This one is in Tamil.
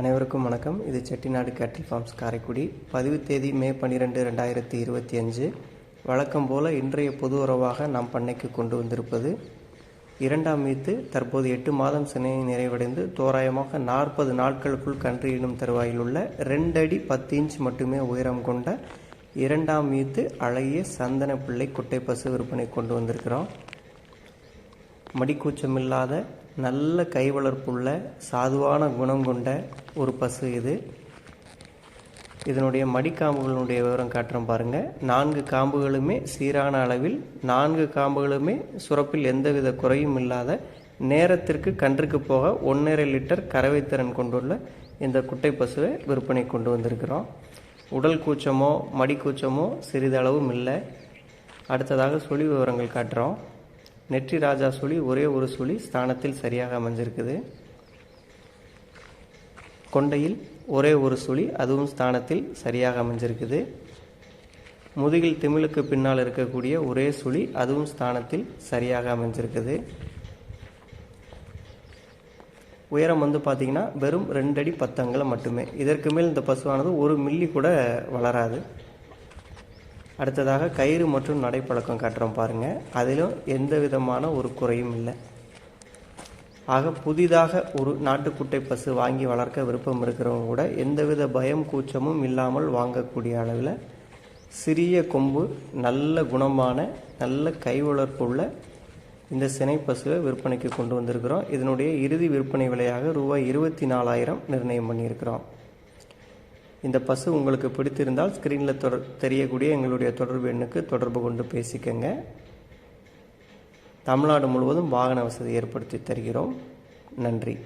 அனைவருக்கும் வணக்கம். இது செட்டிநாடு கேட்டில் ஃபார்ம்ஸ் காரைக்குடி. பதிவு தேதி மே பன்னிரெண்டு ரெண்டாயிரத்தி இருபத்தி அஞ்சு. வழக்கம் போல் இன்றைய பொது உறவாக நாம் பண்ணைக்கு கொண்டு வந்திருப்பது இரண்டாம் மீத்து தற்போது எட்டு மாதம் சினை நிறைவடைந்து தோராயமாக நாற்பது நாட்களுக்குள் கன்று ஈனும் தருவாயில் உள்ள ரெண்டடி பத்து இன்ச் மட்டுமே உயரம் கொண்ட இரண்டாம் மீத்து அழகிய சந்தன பிள்ளை குட்டை பசு விற்பனை கொண்டு வந்திருக்கிறோம். மடிக்கூச்சமில்லாத நல்ல கை வளர்ப்புள்ள சாதுவான குணம் கொண்ட ஒரு பசு இது. இதனுடைய மடிக்காம்புகளுடைய விவரம் காட்டுறோம் பாருங்கள் நான்கு காம்புகளுமே சீரான அளவில் நான்கு காம்புகளுமே சுரப்பில் எந்தவித குறையும் இல்லாத நேரத்திற்கு கன்றுக்கு போக ஒன்றரை லிட்டர் கறவைத்திறன் கொண்டுள்ள இந்த குட்டை பசுவை விற்பனை கொண்டு வந்திருக்கிறோம். உடல் கூச்சமோ மடி கூச்சமோ சிறிதளவும் இல்லை. அடுத்ததாக சுழி விவரங்கள் காட்டுறோம். நெற்றி ராஜா சுழி ஒரே ஒரு சுழி ஸ்தானத்தில் சரியாக அமைஞ்சிருக்குது. கொண்டையில் ஒரே ஒரு சுழி அதுவும் ஸ்தானத்தில் சரியாக அமைஞ்சிருக்குது. முதுகில் திமிழுக்கு பின்னால் இருக்கக்கூடிய ஒரே சுழி அதுவும் ஸ்தானத்தில் சரியாக அமைஞ்சிருக்குது. உயரம் வந்து பார்த்திங்கன்னா வெறும் ரெண்டடி பத்தங்கலம் மட்டுமே. இதற்கு மேல் இந்த பசுவானது ஒரு மில்லி கூட வளராது. அடுத்ததாக கயிறு மற்றும் நடைப்பழக்கம் காட்டுறோம் பாருங்கள் அதிலும் எந்த விதமான ஒரு குறையும் இல்லை. ஆக புதிதாக ஒரு நாட்டுக்குட்டை பசு வாங்கி வளர்க்க விருப்பம் இருக்கிறவங்க கூட எந்தவித பயம் கூச்சமும் இல்லாமல் வாங்கக்கூடிய அளவில் சிறிய கொம்பு நல்ல குணமான நல்ல கை வளர்ப்புள்ள இந்த சினை பசுவை விற்பனைக்கு கொண்டு வந்திருக்கிறோம். இதனுடைய இறுதி விற்பனை விலையாக ரூபாய் இருபத்தி நாலாயிரம் நிர்ணயம் பண்ணியிருக்கிறோம். இந்த பசு உங்களுக்கு பிடித்திருந்தால் ஸ்க்ரீனில் தொடர் தெரியக்கூடிய எங்களுடைய தொடர்பு எண்ணுக்கு தொடர்பு கொண்டு பேசிக்கங்க. தமிழ்நாடு முழுவதும் வாகன வசதி ஏற்படுத்தி தருகிறோம். நன்றி.